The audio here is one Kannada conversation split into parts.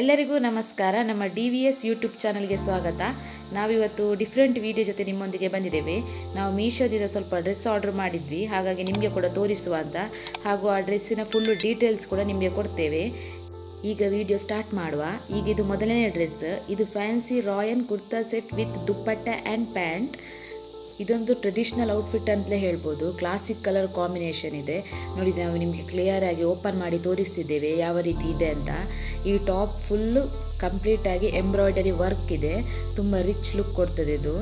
ಎಲ್ಲರಿಗೂ ನಮಸ್ಕಾರ. ನಮ್ಮ ಡಿ ವಿ ಎಸ್ ಯೂಟ್ಯೂಬ್ ಚಾನಲ್ಗೆ ಸ್ವಾಗತ. ನಾವಿವತ್ತು ಡಿಫ್ರೆಂಟ್ ವಿಡಿಯೋ ಜೊತೆ ನಿಮ್ಮೊಂದಿಗೆ ಬಂದಿದ್ದೇವೆ. ನಾವು ಮೀಶೋದಿಂದ ಸ್ವಲ್ಪ ಡ್ರೆಸ್ ಆರ್ಡರ್ ಮಾಡಿದ್ವಿ. ಹಾಗಾಗಿ ನಿಮಗೆ ಕೂಡ ತೋರಿಸುವ ಅಂತ. ಹಾಗೂ ಆ ಡ್ರೆಸ್ಸಿನ ಫುಲ್ಲು ಡೀಟೇಲ್ಸ್ ಕೂಡ ನಿಮಗೆ ಕೊಡ್ತೇವೆ. ಈಗ ವಿಡಿಯೋ ಸ್ಟಾರ್ಟ್ ಮಾಡುವ. ಈಗ ಇದು ಮೊದಲನೇ ಡ್ರೆಸ್ ಇದು fancy rayon kurta set with dupatta and pant ಇದೊಂದು ಟ್ರೆಡಿಷ್ನಲ್ ಔಟ್ಫಿಟ್ ಅಂತಲೇ ಹೇಳ್ಬೋದು. ಕ್ಲಾಸಿಕ್ ಕಲರ್ ಕಾಂಬಿನೇಷನ್ ಇದೆ. ನೋಡಿ, ನಾವು ನಿಮಗೆ ಕ್ಲಿಯರ್ ಆಗಿ ಓಪನ್ ಮಾಡಿ ತೋರಿಸ್ತಿದ್ದೇವೆ ಯಾವ ರೀತಿ ಇದೆ ಅಂತ. ಈ ಟಾಪ್ ಫುಲ್ಲು ಕಂಪ್ಲೀಟಾಗಿ ಎಂಬ್ರಾಯ್ಡರಿ ವರ್ಕ್ ಇದೆ. ತುಂಬ ರಿಚ್ ಲುಕ್ ಕೊಡ್ತದೆ ಇದು.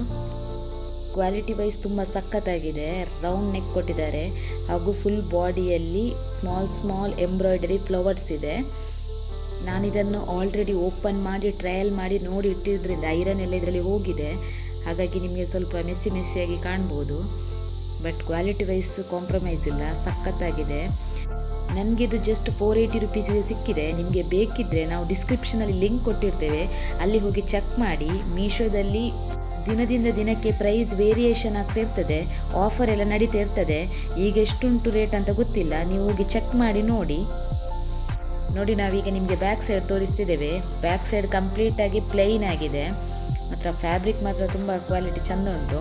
ಕ್ವಾಲಿಟಿ ವೈಸ್ ತುಂಬ ಸಖತ್ತಾಗಿದೆ ರೌಂಡ್ ನೆಕ್ ಕೊಟ್ಟಿದ್ದಾರೆ. ಹಾಗೂ ಫುಲ್ ಬಾಡಿಯಲ್ಲಿ ಸ್ಮಾಲ್ ಸ್ಮಾಲ್ ಎಂಬ್ರಾಯ್ಡರಿ ಫ್ಲವರ್ಸ್ ಇದೆ. ನಾನಿದನ್ನು ಆಲ್ರೆಡಿ ಓಪನ್ ಮಾಡಿ ಟ್ರಯಲ್ ಮಾಡಿ ನೋಡಿ ಇಟ್ಟಿದ್ದರಿಂದ ಐರನ್ ಎಲ್ಲ ಇದರಲ್ಲಿ ಹೋಗಿದೆ. ಹಾಗಾಗಿ ನಿಮಗೆ ಸ್ವಲ್ಪ ಮೆಸ್ಸಿ ಮೆಸ್ಸಿಯಾಗಿ ಕಾಣ್ಬೋದು. ಬಟ್ ಕ್ವಾಲಿಟಿ ವೈಸ್ ಕಾಂಪ್ರಮೈಸ್ ಇಲ್ಲ, ಸಖತ್ತಾಗಿದೆ. ನನಗಿದು ಜಸ್ಟ್ ಫೋರ್ ಏಯ್ಟಿ ರುಪೀಸಿಗೆ ಸಿಕ್ಕಿದೆ. ನಿಮಗೆ ಬೇಕಿದ್ದರೆ ನಾವು ಡಿಸ್ಕ್ರಿಪ್ಷನಲ್ಲಿ ಲಿಂಕ್ ಕೊಟ್ಟಿರ್ತೇವೆ. ಅಲ್ಲಿ ಹೋಗಿ ಚೆಕ್ ಮಾಡಿ. ಮೀಶೋದಲ್ಲಿ ದಿನದಿಂದ ದಿನಕ್ಕೆ ಪ್ರೈಸ್ ವೇರಿಯೇಷನ್ ಆಗ್ತಾ ಇರ್ತದೆ. ಆಫರ್ ಎಲ್ಲ ನಡೀತಾ ಇರ್ತದೆ. ಈಗ ಎಷ್ಟುಂಟು ರೇಟ್ ಅಂತ ಗೊತ್ತಿಲ್ಲ. ನೀವು ಹೋಗಿ ಚೆಕ್ ಮಾಡಿ ನೋಡಿ. ನೋಡಿ ನಾವೀಗ ನಿಮಗೆ ಬ್ಯಾಕ್ ಸೈಡ್ ತೋರಿಸ್ತಿದ್ದೇವೆ. ಬ್ಯಾಕ್ ಸೈಡ್ ಕಂಪ್ಲೀಟಾಗಿ ಪ್ಲೈನ್ ಆಗಿದೆ. ಮಾತ್ರ ಫ್ಯಾಬ್ರಿಕ್ ಮಾತ್ರ ತುಂಬ ಕ್ವಾಲಿಟಿ ಚೆಂದ ಉಂಟು.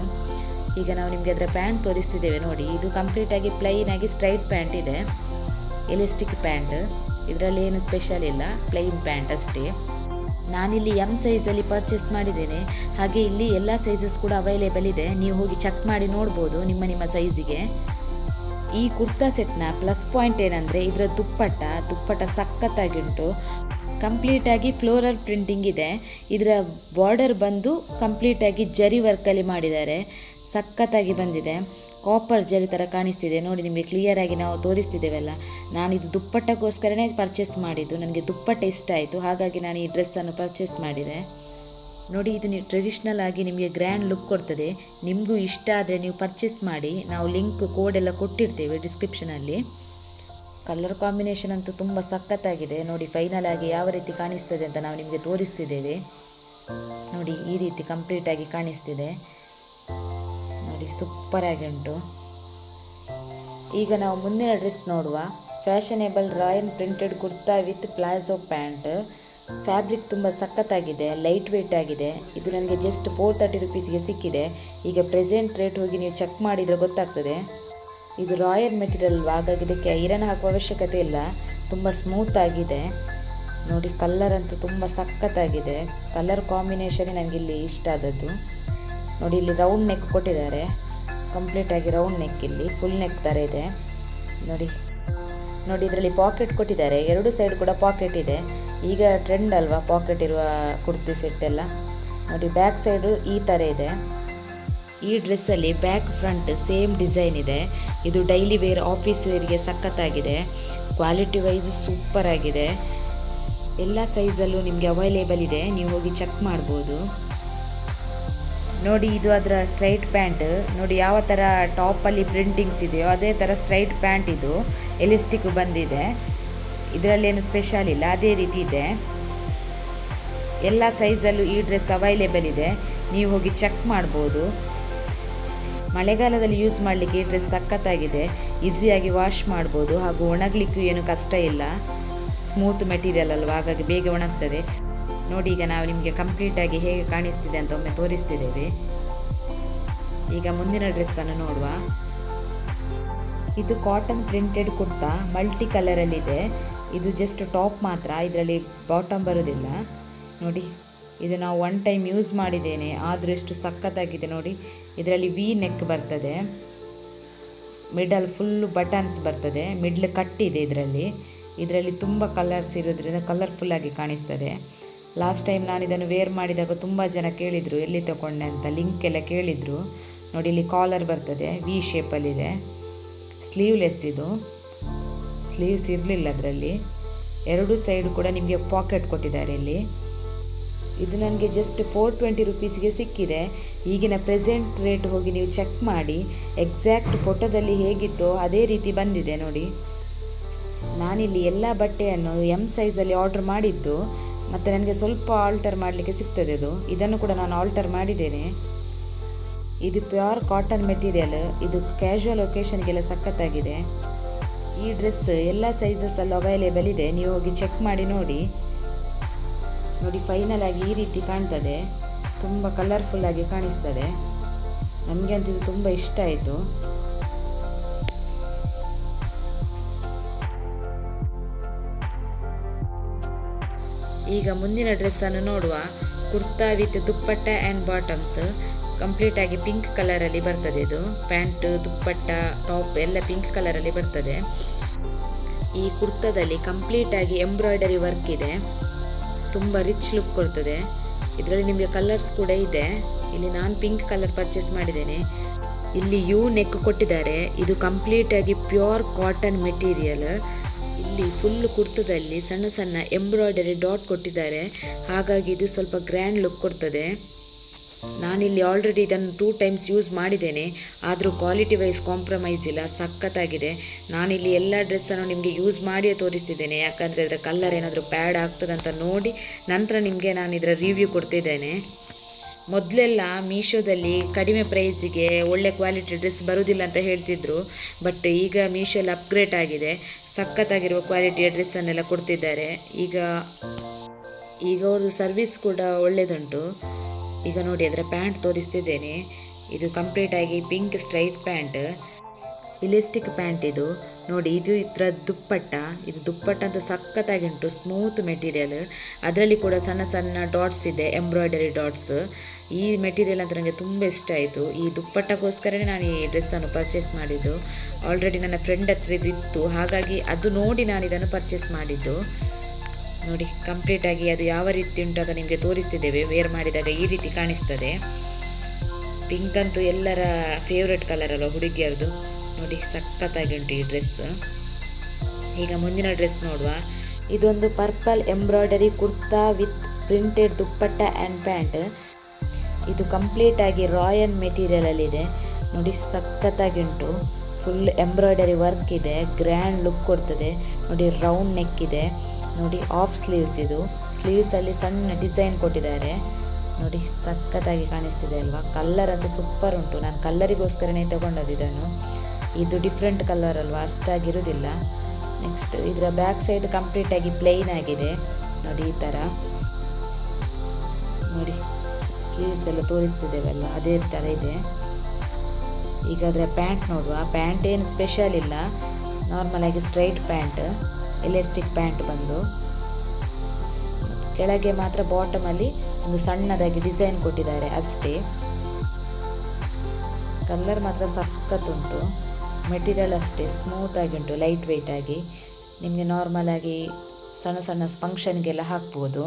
ಈಗ ನಾವು ನಿಮಗೆ ಅದರ ಪ್ಯಾಂಟ್ ತೋರಿಸ್ತಿದ್ದೇವೆ ನೋಡಿ. ಇದು ಕಂಪ್ಲೀಟಾಗಿ ಪ್ಲೈನ್ ಆಗಿ ಸ್ಟ್ರೈಟ್ ಪ್ಯಾಂಟ್ ಇದೆ. ಎಲಿಸ್ಟಿಕ್ ಪ್ಯಾಂಟ್ ಇದರಲ್ಲಿ ಏನು ಸ್ಪೆಷಲ್ ಇಲ್ಲ. ಪ್ಲೈನ್ ಪ್ಯಾಂಟ್ ಅಷ್ಟೇ. ನಾನಿಲ್ಲಿ ಎಂ ಸೈಜಲ್ಲಿ ಪರ್ಚೇಸ್ ಮಾಡಿದ್ದೇನೆ. ಹಾಗೆ ಇಲ್ಲಿ ಎಲ್ಲ ಸೈಜಸ್ ಕೂಡ ಅವೈಲೇಬಲ್ ಇದೆ. ನೀವು ಹೋಗಿ ಚೆಕ್ ಮಾಡಿ ನೋಡ್ಬೋದು ನಿಮ್ಮ ನಿಮ್ಮ ಸೈಜಿಗೆ ಈ ಕುರ್ತಾ ಸೆಟ್ನ ಪ್ಲಸ್ ಪಾಯಿಂಟ್ ಏನಂದರೆ ಇದರ ದುಪ್ಪಟ್ಟ. ದುಪ್ಪಟ್ಟ ಸಖತ್ತಾಗಿ ಉಂಟು. ಕಂಪ್ಲೀಟಾಗಿ ಫ್ಲೋರಲ್ ಪ್ರಿಂಟಿಂಗ್ ಇದೆ. ಇದರ ಬಾರ್ಡರ್ ಬಂದು ಕಂಪ್ಲೀಟಾಗಿ ಜರಿ ವರ್ಕಲ್ಲಿ ಮಾಡಿದ್ದಾರೆ. ಸಖತ್ತಾಗಿ ಬಂದಿದೆ. ಕಾಪರ್ ಜರಿ ಥರ ಕಾಣಿಸ್ತಿದೆ. ನೋಡಿ, ನಿಮಗೆ ಕ್ಲಿಯರಾಗಿ ನಾವು ತೋರಿಸ್ತಿದ್ದೇವೆಲ್ಲ. ನಾನು ಇದು ದುಪ್ಪಟ್ಟಕ್ಕೋಸ್ಕರನೇ ಪರ್ಚೇಸ್ ಮಾಡಿದ್ದು. ನನಗೆ ದುಪ್ಪಟ್ಟ ಇಷ್ಟ ಆಯಿತು. ಹಾಗಾಗಿ ನಾನು ಈ ಡ್ರೆಸ್ಸನ್ನು ಪರ್ಚೇಸ್ ಮಾಡಿದೆ. ನೋಡಿ, ಇದು ನೀವು ಟ್ರೆಡಿಷ್ನಲ್ ಆಗಿ ನಿಮಗೆ ಗ್ರ್ಯಾಂಡ್ ಲುಕ್ ಕೊಡ್ತದೆ. ನಿಮಗೂ ಇಷ್ಟ ಆದರೆ ನೀವು ಪರ್ಚೇಸ್ ಮಾಡಿ. ನಾವು ಲಿಂಕ್ ಕೋಡೆಲ್ಲ ಕೊಟ್ಟಿರ್ತೇವೆ ಡಿಸ್ಕ್ರಿಪ್ಷನಲ್ಲಿ ಕಲರ್ ಕಾಂಬಿನೇಷನ್ ಅಂತೂ ತುಂಬ ಸಖತ್ತಾಗಿದೆ. ನೋಡಿ ಫೈನಲ್ ಆಗಿ ಯಾವ ರೀತಿ ಕಾಣಿಸ್ತದೆ ಅಂತ ನಾವು ನಿಮಗೆ ತೋರಿಸ್ತಿದ್ದೇವೆ. ನೋಡಿ, ಈ ರೀತಿ ಕಂಪ್ಲೀಟಾಗಿ ಕಾಣಿಸ್ತಿದೆ. ನೋಡಿ ಸೂಪರಾಗಿ ಉಂಟು. ಈಗ ನಾವು ಮುಂದಿನ ಡ್ರೆಸ್ ನೋಡುವ. Fashionable royal printed kurta with palazzo pant fabric ತುಂಬ ಸಖತ್ತಾಗಿದೆ ಲೈಟ್ ವೆಯ್ಟ್ ಆಗಿದೆ. ಇದು ನನಗೆ ಜಸ್ಟ್ ಫೋರ್ ತರ್ಟಿ ರುಪೀಸ್ಗೆ ಸಿಕ್ಕಿದೆ. ಈಗ ಪ್ರೆಸೆಂಟ್ ರೇಟ್ ಹೋಗಿ ನೀವು ಚೆಕ್ ಮಾಡಿದರೆ ಗೊತ್ತಾಗ್ತದೆ. ಇದು ರಾಯಲ್ ಮೆಟೀರಿಯಲ್ ಹಾಗಾಗಿ ಇದಕ್ಕೆ ಐರನ್ ಹಾಕುವ ಅವಶ್ಯಕತೆ ಇಲ್ಲ. ತುಂಬ ಸ್ಮೂತ್ ಆಗಿದೆ. ನೋಡಿ ಕಲ್ಲರ್ ಅಂತೂ ತುಂಬ ಸಖತ್ತಾಗಿದೆ ಕಲರ್ ಕಾಂಬಿನೇಷನ್ ಇಲ್ಲಿ ಇಷ್ಟ ಆದದ್ದು. ನೋಡಿ, ಇಲ್ಲಿ ರೌಂಡ್ ನೆಕ್ ಕೊಟ್ಟಿದ್ದಾರೆ. ಕಂಪ್ಲೀಟಾಗಿ ರೌಂಡ್ ನೆಕ್ ಇಲ್ಲಿ. ಫುಲ್ ನೆಕ್ ಥರ ಇದೆ. ನೋಡಿ. ನೋಡಿ, ಇದರಲ್ಲಿ ಪಾಕೆಟ್ ಕೊಟ್ಟಿದ್ದಾರೆ. ಎರಡು ಸೈಡ್ ಕೂಡ ಪಾಕೆಟ್ ಇದೆ. ಈಗ ಟ್ರೆಂಡ್ ಅಲ್ವಾ? ಪಾಕೆಟ್ ಇರುವ ಕುರ್ತಿ ಸೆಟ್ ಎಲ್ಲ. ನೋಡಿ ಬ್ಯಾಕ್ ಸೈಡು ಈ ಥರ ಇದೆ. ಈ ಡ್ರೆಸ್ಸಲ್ಲಿ ಬ್ಯಾಕ್ ಫ್ರಂಟ್ ಸೇಮ್ ಡಿಸೈನ್ ಇದೆ. ಇದು ಡೈಲಿ ವೇರ್ ಆಫೀಸ್ ವೇರಿಗೆ ಸಖತ್ತಾಗಿದೆ. ಕ್ವಾಲಿಟಿ ವೈಸ್ ಸೂಪರ್ ಆಗಿದೆ. ಎಲ್ಲ ಸೈಜಲ್ಲೂ ನಿಮಗೆ ಅವೈಲೇಬಲ್ ಇದೆ. ನೀವು ಹೋಗಿ ಚೆಕ್ ಮಾಡ್ಬೋದು. ನೋಡಿ, ಇದು ಅದರ ಸ್ಟ್ರೈಟ್ ಪ್ಯಾಂಟ್. ನೋಡಿ, ಯಾವ ಥರ ಟಾಪಲ್ಲಿ ಪ್ರಿಂಟಿಂಗ್ಸ್ ಇದೆಯೋ ಅದೇ ಥರ ಸ್ಟ್ರೈಟ್ ಪ್ಯಾಂಟ್ ಇದು. ಎಲಿಸ್ಟಿಕ್ ಬಂದಿದೆ. ಇದರಲ್ಲೇನು ಸ್ಪೆಷಲ್ ಇಲ್ಲ. ಅದೇ ರೀತಿ ಇದೆ. ಎಲ್ಲ ಸೈಜಲ್ಲೂ ಈ ಡ್ರೆಸ್ ಅವೈಲೇಬಲ್ ಇದೆ. ನೀವು ಹೋಗಿ ಚೆಕ್ ಮಾಡ್ಬೋದು. ಮಳೆಗಾಲದಲ್ಲಿ ಯೂಸ್ ಮಾಡಲಿಕ್ಕೆ ಈ ಡ್ರೆಸ್ ಸಖತ್ತಾಗಿದೆ ಈಸಿಯಾಗಿ ವಾಶ್ ಮಾಡ್ಬೋದು. ಹಾಗೂ ಒಣಗಲಿಕ್ಕೂ ಏನು ಕಷ್ಟ ಇಲ್ಲ. ಸ್ಮೂತ್ ಮೆಟೀರಿಯಲ್ ಅಲ್ವಾ? ಹಾಗಾಗಿ ಬೇಗ ಒಣಗ್ತದೆ. ನೋಡಿ, ಈಗ ನಾವು ನಿಮಗೆ ಕಂಪ್ಲೀಟಾಗಿ ಹೇಗೆ ಕಾಣಿಸ್ತಿದೆ ಅಂತ ಒಮ್ಮೆ ತೋರಿಸ್ತಿದ್ದೇವೆ. ಈಗ ಮುಂದಿನ ಡ್ರೆಸ್ಸನ್ನು ನೋಡುವ. ಇದು ಕಾಟನ್ ಪ್ರಿಂಟೆಡ್ ಕುರ್ತಾ. ಮಲ್ಟಿ ಕಲರಲ್ಲಿದೆ ಇದು ಜಸ್ಟ್ ಟಾಪ್ ಮಾತ್ರ. ಇದರಲ್ಲಿ ಬಾಟಮ್ ಬರೋದಿಲ್ಲ. ನೋಡಿ. ಇದು ನಾವು ಒನ್ ಟೈಮ್ ಯೂಸ್ ಮಾಡಿದ್ದೇನೆ ಆದರೂ ಎಷ್ಟು ಸಖತ್ತಾಗಿದೆ ನೋಡಿ. ಇದರಲ್ಲಿ ವಿ ನೆಕ್ ಬರ್ತದೆ. ಮಿಡಲ್ ಫುಲ್ಲು ಬಟನ್ಸ್ ಬರ್ತದೆ. ಮಿಡ್ಲ್ ಕಟ್ಟಿದೆ ಇದರಲ್ಲಿ. ಇದರಲ್ಲಿ ತುಂಬ ಕಲರ್ಸ್ ಇರೋದ್ರಿಂದ ಕಲರ್ಫುಲ್ಲಾಗಿ ಕಾಣಿಸ್ತದೆ. ಲಾಸ್ಟ್ ಟೈಮ್ ನಾನು ಇದನ್ನು ವೇರ್ ಮಾಡಿದಾಗ ತುಂಬ ಜನ ಕೇಳಿದರು, ಎಲ್ಲಿ ತಗೊಂಡೆ ಅಂತ ಲಿಂಕ್ ಎಲ್ಲ ಕೇಳಿದರು. ನೋಡಿ, ಇಲ್ಲಿ ಕಾಲರ್ ಬರ್ತದೆ ವಿ ಶೇಪಲ್ಲಿದೆ ಸ್ಲೀವ್ಲೆಸ್ ಇದು. ಸ್ಲೀವ್ಸ್ ಇರಲಿಲ್ಲ ಅದರಲ್ಲಿ. ಎರಡು ಸೈಡ್ ಕೂಡ ನಿಮಗೆ ಪಾಕೆಟ್ ಕೊಟ್ಟಿದ್ದಾರೆ ಇಲ್ಲಿ. ಇದು ನನಗೆ ಜಸ್ಟ್ ಫೋರ್ ಟ್ವೆಂಟಿ ರುಪೀಸ್ಗೆ ಸಿಕ್ಕಿದೆ. ಈಗಿನ ಪ್ರೆಸೆಂಟ್ ರೇಟ್ ಹೋಗಿ ನೀವು ಚೆಕ್ ಮಾಡಿ. ಎಕ್ಸಾಕ್ಟ್ ಫೋಟೋದಲ್ಲಿ ಹೇಗಿತ್ತೋ ಅದೇ ರೀತಿ ಬಂದಿದೆ ನೋಡಿ. ನಾನಿಲ್ಲಿ ಎಲ್ಲ ಬಟ್ಟೆಯನ್ನು ಎಂ ಸೈಜಲ್ಲಿ ಆರ್ಡ್ರ್ ಮಾಡಿದ್ದು. ಮತ್ತು ನನಗೆ ಸ್ವಲ್ಪ ಆಲ್ಟರ್ ಮಾಡಲಿಕ್ಕೆ ಸಿಗ್ತದೆ ಅದು. ಇದನ್ನು ಕೂಡ ನಾನು ಆಲ್ಟರ್ ಮಾಡಿದ್ದೇನೆ. ಇದು ಪ್ಯೂರ್ ಕಾಟನ್ ಮೆಟೀರಿಯಲ್ ಇದು ಕ್ಯಾಶುವಲ್ ಒಕೇಶನ್ಗೆಲ್ಲ ಸಖತ್ತಾಗಿದೆ. ಈ ಡ್ರೆಸ್ ಎಲ್ಲ ಸೈಜಸ್ಸಲ್ಲೂ ಅವೈಲೇಬಲ್ ಇದೆ. ನೀವು ಹೋಗಿ ಚೆಕ್ ಮಾಡಿ ನೋಡಿ. ನೋಡಿ ಫೈನಲ್ ಆಗಿ ಈ ರೀತಿ ಕಾಣ್ತದೆ. ತುಂಬ ಕಲರ್ಫುಲ್ ಆಗಿ ಕಾಣಿಸ್ತದೆ. ನನಗೆ ಇದು ತುಂಬ ಇಷ್ಟ ಆಯಿತು. ಈಗ ಮುಂದಿನ ಡ್ರೆಸ್ಸನ್ನು ನೋಡುವ. Kurta with dupatta and bottoms complete ಆಗಿ ಪಿಂಕ್ ಕಲರಲ್ಲಿ ಬರ್ತದೆ ಇದು. ಪ್ಯಾಂಟ್ ದುಪ್ಪಟ್ಟ ಟಾಪ್ ಎಲ್ಲ ಪಿಂಕ್ ಕಲರಲ್ಲಿ ಬರ್ತದೆ. ಈ ಕುರ್ತಾದಲ್ಲಿ ಕಂಪ್ಲೀಟ್ ಆಗಿ ಎಂಬ್ರಾಯ್ಡರಿ ವರ್ಕ್ ಇದೆ. ತುಂಬ ರಿಚ್ ಲುಕ್ ಕೊಡ್ತದೆ. ಇದರಲ್ಲಿ ನಿಮಗೆ ಕಲರ್ಸ್ ಕೂಡ ಇದೆ. ಇಲ್ಲಿ ನಾನು ಪಿಂಕ್ ಕಲರ್ ಪರ್ಚೇಸ್ ಮಾಡಿದ್ದೇನೆ. ಇಲ್ಲಿ ಯು ನೆಕ್ ಕೊಟ್ಟಿದ್ದಾರೆ. ಇದು ಕಂಪ್ಲೀಟ್ ಆಗಿ ಪ್ಯೂರ್ ಕಾಟನ್ ಮೆಟೀರಿಯಲ್ ಇಲ್ಲಿ ಫುಲ್ ಕುರ್ತದಲ್ಲಿ ಸಣ್ಣ ಸಣ್ಣ ಎಂಬ್ರಾಯ್ಡರಿ ಡಾಟ್ ಕೊಟ್ಟಿದ್ದಾರೆ. ಹಾಗಾಗಿ ಇದು ಸ್ವಲ್ಪ ಗ್ರ್ಯಾಂಡ್ ಲುಕ್ ಕೊಡ್ತದೆ. ನಾನಿಲ್ಲಿ ಆಲ್ರೆಡಿ ಇದನ್ನು ಟೂ ಟೈಮ್ಸ್ ಯೂಸ್ ಮಾಡಿದ್ದೇನೆ ಆದರೂ ಕ್ವಾಲಿಟಿ ವೈಸ್ ಕಾಂಪ್ರಮೈಸ್ ಇಲ್ಲ ಸಖತ್ತಾಗಿದೆ. ನಾನಿಲ್ಲಿ ಎಲ್ಲ ಡ್ರೆಸ್ಸನ್ನು ನಿಮಗೆ ಯೂಸ್ ಮಾಡಿಯೇ ತೋರಿಸ್ತಿದ್ದೇನೆ ಯಾಕಂದರೆ ಇದರ ಕಲರ್ ಏನಾದರೂ ಪ್ಯಾಡ್ ಆಗ್ತದಂತ ನೋಡಿ ನಂತರ ನಿಮಗೆ ನಾನು ಇದರ ರಿವ್ಯೂ ಕೊಡ್ತಿದ್ದೇನೆ. ಮೊದಲೆಲ್ಲ ಮೀಶೋದಲ್ಲಿ ಕಡಿಮೆ ಪ್ರೈಸಿಗೆ ಒಳ್ಳೆ ಕ್ವಾಲಿಟಿ ಡ್ರೆಸ್ ಬರುವುದಿಲ್ಲ ಅಂತ ಹೇಳ್ತಿದ್ರು ಬಟ್ ಈಗ ಮೀಶೋಲ್ಲಿ ಅಪ್ಗ್ರೇಡ್ ಆಗಿದೆ. ಸಖತ್ತಾಗಿರುವ ಕ್ವಾಲಿಟಿಯ ಡ್ರೆಸ್ಸನ್ನೆಲ್ಲ ಕೊಡ್ತಿದ್ದಾರೆ. ಈಗ ಈಗ ಅವ್ರದ್ದು ಸರ್ವಿಸ್ ಕೂಡ ಒಳ್ಳೆಯದುಂಟು ಈಗ ನೋಡಿ, ಅದರ ಪ್ಯಾಂಟ್ ತೋರಿಸ್ತಿದ್ದೇನೆ. ಇದು ಕಂಪ್ಲೀಟ್ ಆಗಿ pink straight pant. Elastic pant ಇದು. ನೋಡಿ, ಇದು ಇದರ ದುಪ್ಪಟ್ಟ. ಇದು ದುಪ್ಪಟ್ಟ ಅಂತೂ ಸಖತ್ತಾಗಿ ಉಂಟು ಸ್ಮೂತ್ ಮೆಟೀರಿಯಲ್. ಅದರಲ್ಲಿ ಕೂಡ ಸಣ್ಣ ಸಣ್ಣ ಡಾಟ್ಸ್ ಇದೆ, ಎಂಬ್ರಾಯ್ಡರಿ ಡಾಟ್ಸ್. ಈ ಮೆಟೀರಿಯಲ್ ಅಂತ ನನಗೆ ತುಂಬ ಇಷ್ಟ ಆಯಿತು. ಈ ದುಪ್ಪಟ್ಟಗೋಸ್ಕರನೇ ನಾನು ಈ ಡ್ರೆಸ್ಸನ್ನು ಪರ್ಚೇಸ್ ಮಾಡಿದ್ದು. ಆಲ್ರೆಡಿ ನನ್ನ ಫ್ರೆಂಡ್ ಹತ್ರ ಇದು ಇತ್ತು. ಹಾಗಾಗಿ ಅದು ನೋಡಿ ನಾನು ಇದನ್ನು ಪರ್ಚೇಸ್ ಮಾಡಿದ್ದು. ನೋಡಿ ಕಂಪ್ಲೀಟ್ ಆಗಿ ಅದು ಯಾವ ರೀತಿ ಉಂಟು ಅಂತ ನಿಮಗೆ ತೋರಿಸ್ತಿದ್ದೇವೆ. ವೇರ್ ಮಾಡಿದಾಗ ಈ ರೀತಿ ಕಾಣಿಸ್ತದೆ. ಪಿಂಕ್ ಅಂತೂ ಎಲ್ಲರ ಫೇವ್ರೆಟ್ ಕಲರ್ ಅಲ್ವ ಹುಡುಗಿಯರದು? ನೋಡಿ, ಸಖತ್ತಾಗಿ ಉಂಟು ಈ ಡ್ರೆಸ್ ಈಗ ಮುಂದಿನ ಡ್ರೆಸ್ ನೋಡುವ. ಇದೊಂದು purple embroidery kurta with printed dupatta and pant ಇದು ಕಂಪ್ಲೀಟ್ ಆಗಿ ಮೆಟೀರಿಯಲ್ ಮೆಟೀರಿಯಲಲ್ಲಿದೆ ನೋಡಿ, ಸಖತ್ತಾಗಿ ಉಂಟು. ಫುಲ್ ಎಂಬ್ರಾಯ್ಡರಿ ವರ್ಕ್ ಇದೆ. ಗ್ರ್ಯಾಂಡ್ ಲುಕ್ ಕೊಡ್ತದೆ. ನೋಡಿ ರೌಂಡ್ ನೆಕ್ ಇದೆ. ನೋಡಿ ಆಫ್ ಸ್ಲೀವ್ಸ್ ಇದು. ಸ್ಲೀವ್ಸಲ್ಲಿ ಸಣ್ಣ ಡಿಸೈನ್ ಕೊಟ್ಟಿದ್ದಾರೆ. ನೋಡಿ, ಸಖತ್ತಾಗಿ ಕಾಣಿಸ್ತಿದೆ ಅಲ್ವಾ? ಕಲ್ಲರ್ ಅಂತೂ ಸೂಪರ್ ಉಂಟು. ನಾನು ಕಲ್ಲರಿಗೋಸ್ಕರನೇ ತಗೊಂಡದ್ದು ಇದನ್ನು. ಇದು ಡಿಫ್ರೆಂಟ್ ಕಲರ್ ಅಲ್ವಾ? ಅಷ್ಟಾಗಿರೋದಿಲ್ಲ. ನೆಕ್ಸ್ಟ್ ಇದರ ಬ್ಯಾಕ್ ಸೈಡ್ ಕಂಪ್ಲೀಟಾಗಿ ಪ್ಲೈನ್ ಆಗಿದೆ. ನೋಡಿ, ಈ ಥರ ನೋಡಿ ಸ್ಲೀವ್ಸ್ ಎಲ್ಲ ತೋರಿಸ್ತಿದ್ದೇವಲ್ಲ, ಅದೇ ಥರ ಇದೆ. ಈಗ ಅದರ ಪ್ಯಾಂಟ್ ನೋಡುವ. ಪ್ಯಾಂಟ್ ಏನು ಸ್ಪೆಷಲ್ ಇಲ್ಲ. ನಾರ್ಮಲ್ ಆಗಿ ಸ್ಟ್ರೈಟ್ ಪ್ಯಾಂಟ್ ಎಲೆಸ್ಟಿಕ್ ಪ್ಯಾಂಟ್ ಬಂದು. ಕೆಳಗೆ ಮಾತ್ರ ಬಾಟಮಲ್ಲಿ ಒಂದು ಸಣ್ಣದಾಗಿ ಡಿಸೈನ್ ಕೊಟ್ಟಿದ್ದಾರೆ ಅಷ್ಟೇ. ಕಲರ್ ಮಾತ್ರ ಸಖತ್ತುಂಟು. ಮೆಟೀರಿಯಲ್ ಅಷ್ಟೇ ಸ್ಮೂತಾಗಿ ಉಂಟು ಲೈಟ್ ವೆಯ್ಟ್ ಆಗಿ. ನಿಮಗೆ ನಾರ್ಮಲಾಗಿ ಸಣ್ಣ ಸಣ್ಣ ಫಂಕ್ಷನ್ಗೆಲ್ಲ ಹಾಕ್ಬೋದು.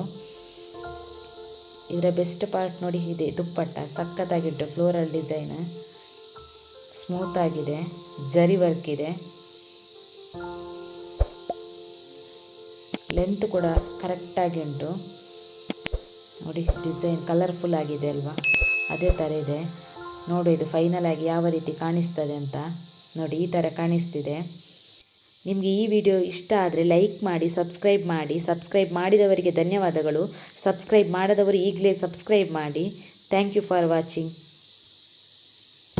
ಇದರ ಬೆಸ್ಟ್ ಪಾರ್ಟ್ ನೋಡಿ ಇದೆ, ದುಪ್ಪಟ್ಟ ಸಖತ್ತಾಗಿ ಉಂಟು ಫ್ಲೋರಲ್ ಡಿಸೈನ್ ಸ್ಮೂತ್ ಆಗಿದೆ, ಜರಿ ವರ್ಕ್ ಇದೆ. ಲೆಂತ್ ಕೂಡ ಕರೆಕ್ಟಾಗಿ ಉಂಟು. ನೋಡಿ ಡಿಸೈನ್ ಕಲರ್ಫುಲ್ ಆಗಿದೆ ಅಲ್ವಾ? ಅದೇ ಥರ ಇದೆ. ನೋಡು, ಇದು ಫೈನಲ್ ಆಗಿ ಯಾವ ರೀತಿ ಕಾಣಿಸ್ತದೆ ಅಂತ. ನೋಡಿ, ಈ ಥರ ಕಾಣಿಸ್ತಿದೆ. ನಿಮಗೆ ಈ ವಿಡಿಯೋ ಇಷ್ಟ ಆದರೆ ಲೈಕ್ ಮಾಡಿ ಸಬ್ಸ್ಕ್ರೈಬ್ ಮಾಡಿ. ಸಬ್ಸ್ಕ್ರೈಬ್ ಮಾಡಿದವರಿಗೆ ಧನ್ಯವಾದಗಳು. ಸಬ್ಸ್ಕ್ರೈಬ್ ಮಾಡದವರು ಈಗಲೇ ಸಬ್ಸ್ಕ್ರೈಬ್ ಮಾಡಿ. Thank you for watching